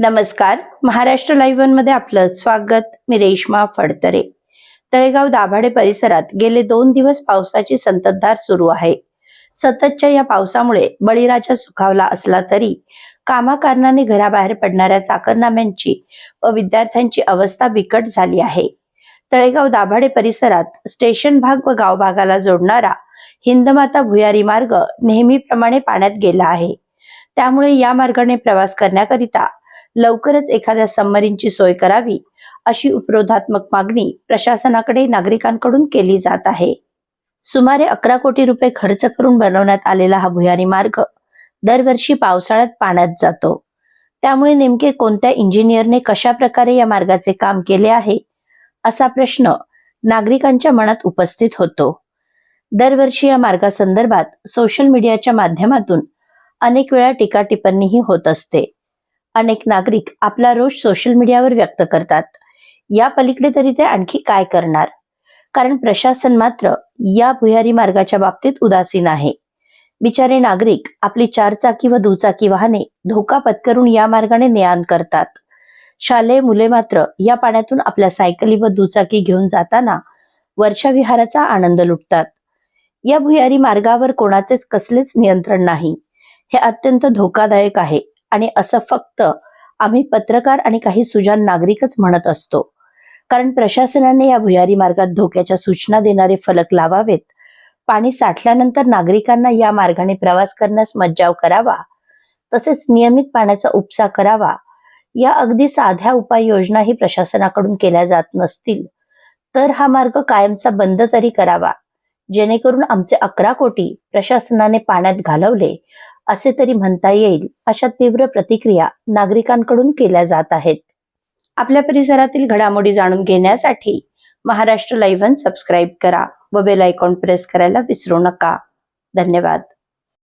नमस्कार. महाराष्ट्र लाईव्हमध्ये आपलं स्वागत. मी रेश्मा फडतरे. तळेगाव दाभाडे परिसरात गेले दोन दिवस पावसाची संततधार सुरू आहे. सततच्या या पावसामुळे बळीराजा सुखावला असला तरी कामाकारणाने घराबाहेर पडणाऱ्या चाकरनाम्यांची व विद्यार्थ्यांची अवस्था बिकट झाली आहे. तळेगाव दाभाडे परिसरात स्टेशन भाग व गाव भागाला जोडणारा हिंदमाता भुयारी मार्ग नेहमीप्रमाणे पाण्यात गेला आहे. त्यामुळे या मार्गाने प्रवास करण्याकरिता लवकरच एखाद्या सबमरीनची सोय करावी अशी उपरोधात्मक मागणी प्रशासनाकडे नागरिकांकडून केली जात आहे. सुमारे अकरा कोटी रुपये खर्च करून बनवण्यात आलेला हा भुयारी मार्ग दरवर्षी पावसाळ्यात पाण्यात जातो. त्यामुळे नेमके कोणत्या इंजिनियरने कशा प्रकारे या मार्गाचे काम केले आहे असा प्रश्न नागरिकांच्या मनात उपस्थित होतो. दरवर्षी या मार्गासंदर्भात सोशल मीडियाच्या माध्यमातून अनेक वेळा टीका टिप्पणीही होत असते. अनेक नागरिक आपला रोष सोशल मीडियावर व्यक्त करतात. या पलीकडे तरी ते आणखी काय करणार? कारण प्रशासन मात्र या भुयारी मार्गाच्या बाबतीत उदासीन आहे. बिचारे नागरिक आपली चारचाकी व दुचाकी वाहने धोका पत्करून या मार्गाने ने आण करतात. शालेय मुले मात्र या पाण्यातून आपल्या सायकली व दुचाकी घेऊन जाताना वर्षाविहाराचा आनंद लुटतात. या भुयारी मार्गावर कोणाचेच कसलेच नियंत्रण नाही. हे अत्यंत धोकादायक आहे. आणि असं फक्त आम्ही पत्रकार आणि काही सुजान नागरिकच म्हणत असतो. कारण प्रशासनाने या भुयारी मार्गात धोक्याच्या सूचना देणारे फलक लावावेत. पाणी साठल्यानंतर नागरिकांना या मार्गाने प्रवास करण्यास मज्जाव करावा. तसेच नियमित पाण्याचा उपसा करावा. या अगदी साध्या उपाययोजनाही प्रशासनाकडून केल्या जात नसतील. तर हा मार्ग कायमचा बंद तरी करावा. जेणेकरून आमचे अकरा कोटी प्रशासनाने पाण्यात घालवले. असे तरी म्हणता येईल अशा तीव्र प्रतिक्रिया नागरिकांकडून केल्या जात आहेत. आपल्या परिसरातील घडामोडी जाणून घेण्यासाठी महाराष्ट्र लाईव्ह सबस्क्राईब करा व बेल आयकॉन प्रेस करायला विसरू नका. धन्यवाद.